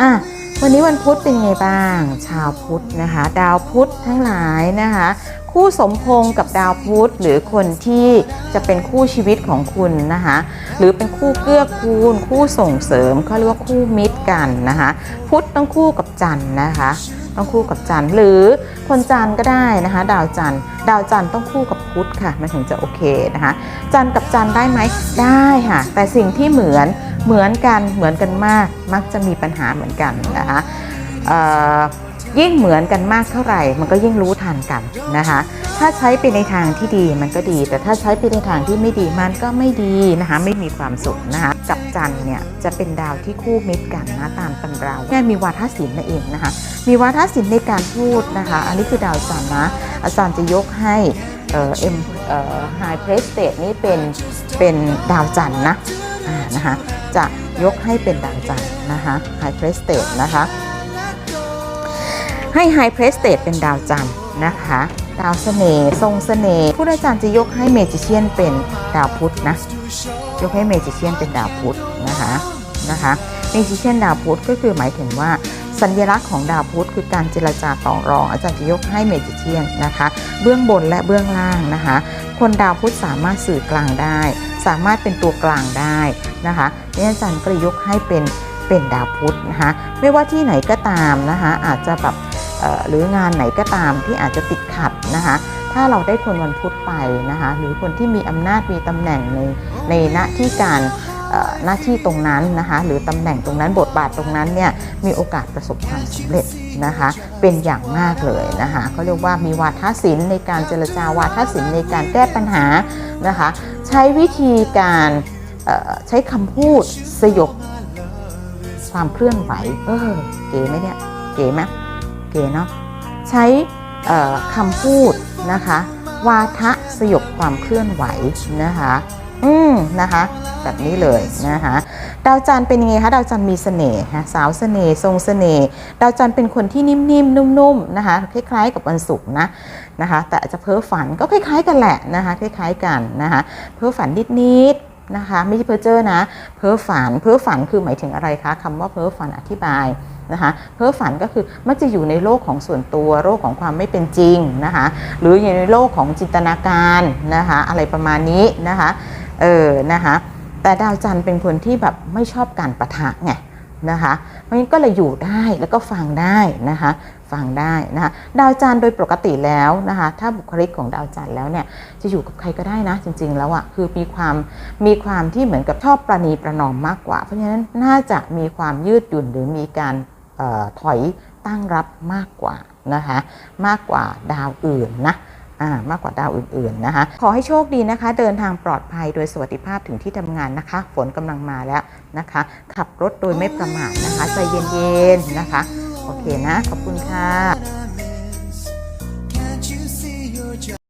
อะวันนี้วันพุธเป็นไงบ้าง ชาวพุธนะคะ ดาวพุธทั้งหลายนะคะ คู่สมพงกับดาวพุธหรือคนที่จะเป็นคู่ชีวิตของคุณนะคะ หรือเป็นคู่เกื้อกูล คู่ส่งเสริมเขาเรียกว่าคู่มิตรกันนะคะ พุธต้องคู่กับจันทร์นะคะต้องคู่กับจันทร์หรือคนจันทร์ก็ได้นะคะ ดาวจันทร์ดาวจันทร์ต้องคู่กับพุธค่ะ มันถึงจะโอเคนะคะ จันทร์กับจันทร์ได้ไหมได้ค่ะ แต่สิ่งที่เหมือน เหมือนกันเหมือนกันมาก มักจะมีปัญหาเหมือนกันนะคะยิ่งเหมือนกันมากเท่าไหร่ มันก็ยิ่งรู้ทันกันนะคะ ถ้าใช้ไปในทางที่ดีมันก็ดี แต่ถ้าใช้ไปในทางที่ไม่ดีมันก็ไม่ดีนะคะ ไม่มีความสุขนะคะ กับจันเนี่ยจะเป็นดาวที่คู่มิตรกันนะตามตำราแค่มีวาทศิลป์นั่นเองนะคะ มีวาทศิลป์ในการพูดนะคะ อันนี้คือดาวจันนะ อาจารย์จะยกให้เอ่อเอ็มเอ่อไฮเพรสเตนี่เป็นเป็นดาวจันนะ นะคะจะยกให้เป็นดาวจันนะคะไฮเพรสเตดนะคะ ให้ไฮเพรสเตดเป็นดาวจันทร์นะคะดาวเสน่ห์ทรงเสน่ห์ผู้อาจารย์จะยกให้เมจิเชียนเป็นดาวพุธนะยกให้เมจิเชียนเป็นดาวพุธนะคะนะคะเมจิเชียนดาวพุธก็คือหมายถึงว่าสัญลักษณ์ของดาวพุธคือการเจรจาต่อรอง อาจารย์จะยกให้เมจิเชียนนะคะ เบื้องบนและเบื้องล่างนะคะ คนดาวพุธสามารถสื่อกลางได้ สามารถเป็นตัวกลางได้นะคะนี่อาจารย์ก็เลยยกให้เป็นเป็นดาวพุธนะคะไม่ว่าที่ไหนก็ตามนะคะอาจจะแบบหรืองานไหนก็ตามที่อาจจะติดขัดนะคะถ้าเราได้คนวันพุธไปนะคะหรือคนที่มีอำนาจมีตำแหน่งในในหน้าที่การ หน้าที่ตรงนั้นนะคะหรือตำแหน่งตรงนั้นบทบาทตรงนั้นเนี่ยมีโอกาสประสบความสำเร็จนะคะเป็นอย่างมากเลยนะคะเขาเรียกว่ามีวาทศิลป์ในการเจรจาวาทศิลป์ในการแก้ปัญหานะคะใช้วิธีการใช้คำพูดสยบความเคลื่อนไหวเออเก๋ไหมเนี่ยเก๋ไหมเก๋เนาะใช้คำพูดนะคะวาทะสยบความเคลื่อนไหวนะคะ อืมนะคะ แบบนี้เลยนะคะดาวจันทร์เป็นยังไงคะดาวจันทร์มีเสน่ห์ฮะสาวเสน่ห์ทรงเสน่ห์ดาวจันทร์เป็นคนที่นิ่มๆนุ่มๆนะคะคล้ายๆกับวันศุกร์นะนะคะ แต่อาจจะเพ้อฝันก็คล้ายๆกันแหละนะคะ คล้ายๆกันนะคะ เพ้อฝันนิดๆนะคะไม่ใช่เพ้อเจ้อนะ เพ้อฝัน เพ้อฝันคือหมายถึงอะไรคะคำว่าเพ้อฝันอธิบายนะคะ เพ้อฝันก็คือมักจะอยู่ในโลกของส่วนตัวโลกของความไม่เป็นจริงนะคะ หรืออยู่ในโลกของจินตนาการนะคะ อะไรประมาณนี้นะคะ เออนะคะแต่ดาวจันทร์เป็นคนที่แบบไม่ชอบการประทะไงนะคะเพราะงั้นก็เลยอยู่ได้แล้วก็ฟังได้นะคะฟังได้นะคะดาวจันทร์โดยปกติแล้วนะคะถ้าบุคลิกของดาวจันทร์แล้วเนี่ยจะอยู่กับใครก็ได้นะจริง ๆ แล้วอะ่ะคือมีความมีความที่เหมือนกับชอบประนีประนอมมากกว่า เพราะฉะนั้นน่าจะมีความยืดหยุ่นหรือมีการออถอยตั้งรับมากกว่านะคะมากกว่าดาวอื่นนะ มากกว่าดาวอื่นๆนะคะ ขอให้โชคดีนะคะ เดินทางปลอดภัยโดยสวัสดิภาพถึงที่ทำงานนะคะ ฝนกำลังมาแล้วนะคะ ขับรถโดยไม่ประมาทนะคะ ใจเย็นๆนะคะ โอเคนะ ขอบคุณค่ะ